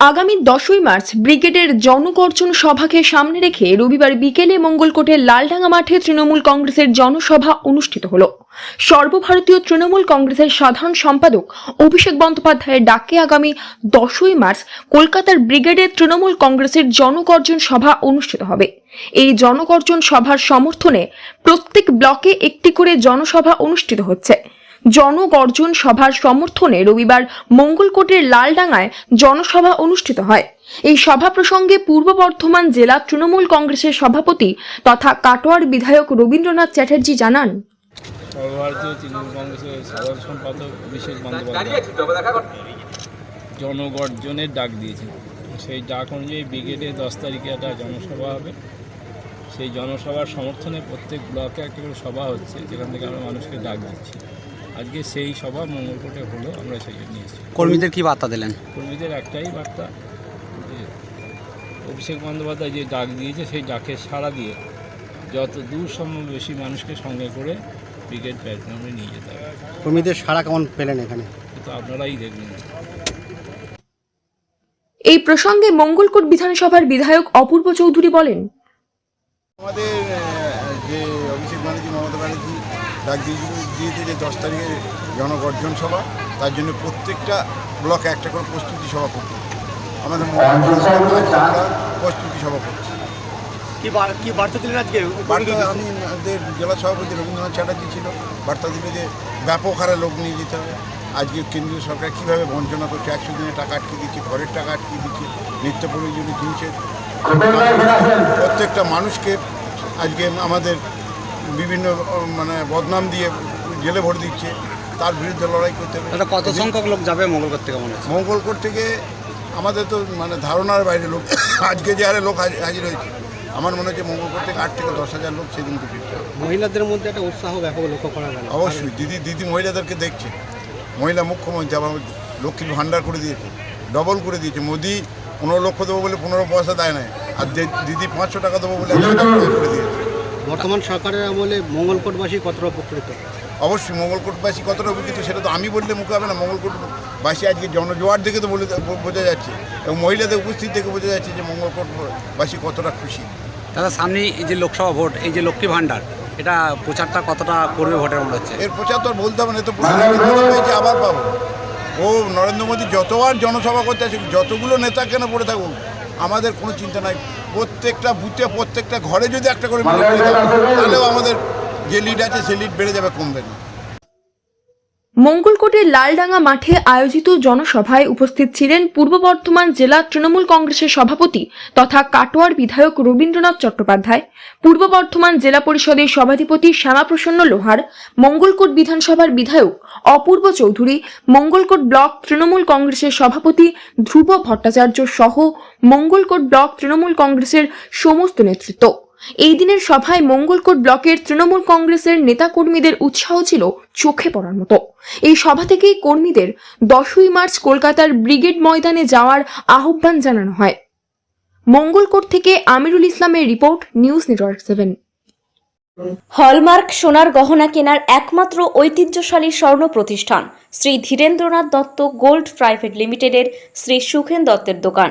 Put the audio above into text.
আগামী দশই মার্চ ব্রিগেডের জনগর্জন সভাকে সামনে রেখে রবিবার বিকেলে মঙ্গলকোটের লালডাঙ্গা মাঠে তৃণমূল কংগ্রেসের জনসভা অনুষ্ঠিত হল। সর্বভারতীয় তৃণমূল কংগ্রেসের সাধারণ সম্পাদক অভিষেক বন্দ্যোপাধ্যায়ের ডাকে আগামী দশই মার্চ কলকাতার ব্রিগেডের তৃণমূল কংগ্রেসের জনগর্জন সভা অনুষ্ঠিত হবে। এই জনগর্জন সভার সমর্থনে প্রত্যেক ব্লকে একটি করে জনসভা অনুষ্ঠিত হচ্ছে। জনগর্জন সভার সমর্থনে রবিবার মঙ্গলকোটের লালডাঙ্গায় জনসভা অনুষ্ঠিত হয়। এই সভা প্রসঙ্গে পূর্ব বর্ধমান জেলা তৃণমূল কংগ্রেসের সভাপতি তথা কাটোয়ার বিধায়ক রবীন্দ্রনাথ চ্যাটার্জি জানান। জনগর্জনের ডাক দিয়েছেন। সেই ডাক অনুযায়ী ব্রিগেডে দশ তারিখে একটা জনসভা হবে। সেই জনসভার সমর্থনে প্রত্যেক ব্লকে একটা করে সভা হচ্ছে, যেখান থেকে আমরা মানুষকে ডাক দিচ্ছি। আজকে সেই সভা মঙ্গলকোটে হলো আমরা সেই জন্য এসেছি। কর্মীদের কি বার্তা দিলেন? কর্মীদের একটাই বার্তা যে অভিষেক বন্দ্যোপাধ্যায় যে ডাক দিয়েছে সেই ডাকে সাড়া দিয়ে যত দূর সম্ভব বেশি মানুষকে সঙ্গে করে ব্রিগেড প্ল্যাটফর্মে নিয়ে যেতে হবে। কর্মীদের সারা কেমন পেলেন এখানে? তো আপনারাই দেখবেন। এই প্রসঙ্গে মঙ্গলকোট বিধানসভার বিধায়ক অপূর্ব চৌধুরী বলেন আমাদের ডাক দিয়ে- দিয়েছে যে দশ তারিখে জনগর্জন সভা তার জন্য প্রত্যেকটা ব্লকে একটা করে প্রস্তুতি সভা করতে আমাদের আমরা প্রস্তুতি সভা করছি। কি বার্তা দিলেন আজকে? বার্তা আমাদের জেলা সভাপতি রবীন্দ্রনাথ চ্যাটার্জি ছিল বার্তা দিল যে ব্যাপক হারে লোক নিয়ে যেতে হবে। আজকে কেন্দ্রীয় সরকার কীভাবে বঞ্চনা করছে? একশো দিনের টাকা আটকে দিচ্ছে ঘরের টাকা আটকে দিচ্ছে নিত্য প্রয়োজনীয় জিনিসের প্রত্যেকটা মানুষকে আজকে আমাদের বিভিন্ন মানে বদনাম দিয়ে জেলে ভরে দিচ্ছে তার বিরুদ্ধে লড়াই করতে হবে। কত সংখ্যক লোক যাবে মঙ্গলবার থেকে মনে হচ্ছে? মঙ্গলকোট থেকে আমাদের তো মানে ধারণার বাইরে লোক আজকে যে হারে লোক হাজি- হাজির হয়েছে আমার মনে হচ্ছে মঙ্গলকোট থেকে আট থেকে দশ হাজার লোক সেদিনকে ফিরতে হবে। মহিলাদের মধ্যে একটা উৎসাহ ব্যাপক লক্ষ্য করা গেল। অবশ্যই দিদি দিদি মহিলাদেরকে দেখছে। মহিলা মুখ্যমন্ত্রী আবার লক্ষ্মীর ভাণ্ডার করে দিয়েছে ডবল করে দিয়েছে। মোদি পনেরো লক্ষ দেবো বলে পনেরো পয়সা দেয় না আর দিদি পাঁচশো টাকা দেবো বলে করে দিয়েছে। বর্তমান সরকারের আমলে মঙ্গলকোটবাসী কতটা উপকৃত? অবশ্যই মঙ্গলকোটবাসী কতটা উপকৃত সেটা তো আমি বললে মুখে হবে না। মঙ্গলকোটবাসী আজকে জনজোয়ার দেখে তো বলে বোঝা যাচ্ছে এবং মহিলাদের উপস্থিত দেখে বোঝা যাচ্ছে যে মঙ্গলকোটবাসী কতটা খুশি। দাদা সামনে এই যে লোকসভা ভোট এই যে লক্ষ্মী ভাণ্ডার এটা প্রচারটা কতটা করবে ভোটের মনে হচ্ছে? এর প্রচার তো আর বলতে হবে না তো প্রচার আবার পাবো। ও নরেন্দ্র মোদী যতবার জনসভা করতে আসে যতগুলো নেতা কেন পড়ে থাকুক আমাদের কোনো চিন্তা নাই। প্রত্যেকটা বুথে, প্রত্যেকটা ঘরে যদি একটা করে তাহলেও আমাদের যে লিড আছে সে লিড বেড়ে যাবে, কমবে না। মঙ্গলকোটের লালডাঙ্গা মাঠে আয়োজিত জনসভায় উপস্থিত ছিলেন পূর্ব বর্ধমান জেলা তৃণমূল কংগ্রেসের সভাপতি তথা কাটোয়ার বিধায়ক রবীন্দ্রনাথ চট্টোপাধ্যায়, পূর্ব বর্ধমান জেলা পরিষদের সভাধিপতি শ্যামাপ্রসন্ন লোহার, মঙ্গলকোট বিধানসভার বিধায়ক অপূর্ব চৌধুরী, মঙ্গলকোট ব্লক তৃণমূল কংগ্রেসের সভাপতি ধ্রুব ভট্টাচার্য সহ মঙ্গলকোট ব্লক তৃণমূল কংগ্রেসের সমস্ত নেতৃত্ব। এই দিনের সভায় মঙ্গলকোট ব্লকের তৃণমূল কংগ্রেসের নেতাকর্মীদের উৎসাহ ছিল চোখে পড়ার মতো। এই সভা থেকেই কর্মীদের দশই মার্চ কলকাতার ব্রিগেড ময়দানে যাওয়ার আহ্বান জানানো হয়। মঙ্গলকোট থেকে আমিরুল ইসলামের report, news network seven. Hallmark সোনার গহনা কেনার একমাত্র ঐতিহ্যশালী স্বর্ণ প্রতিষ্ঠান শ্রী ধীরেন্দ্রনাথ দত্ত গোল্ড প্রাইভেট লিমিটেডের শ্রী সুখেন দত্তের দোকান।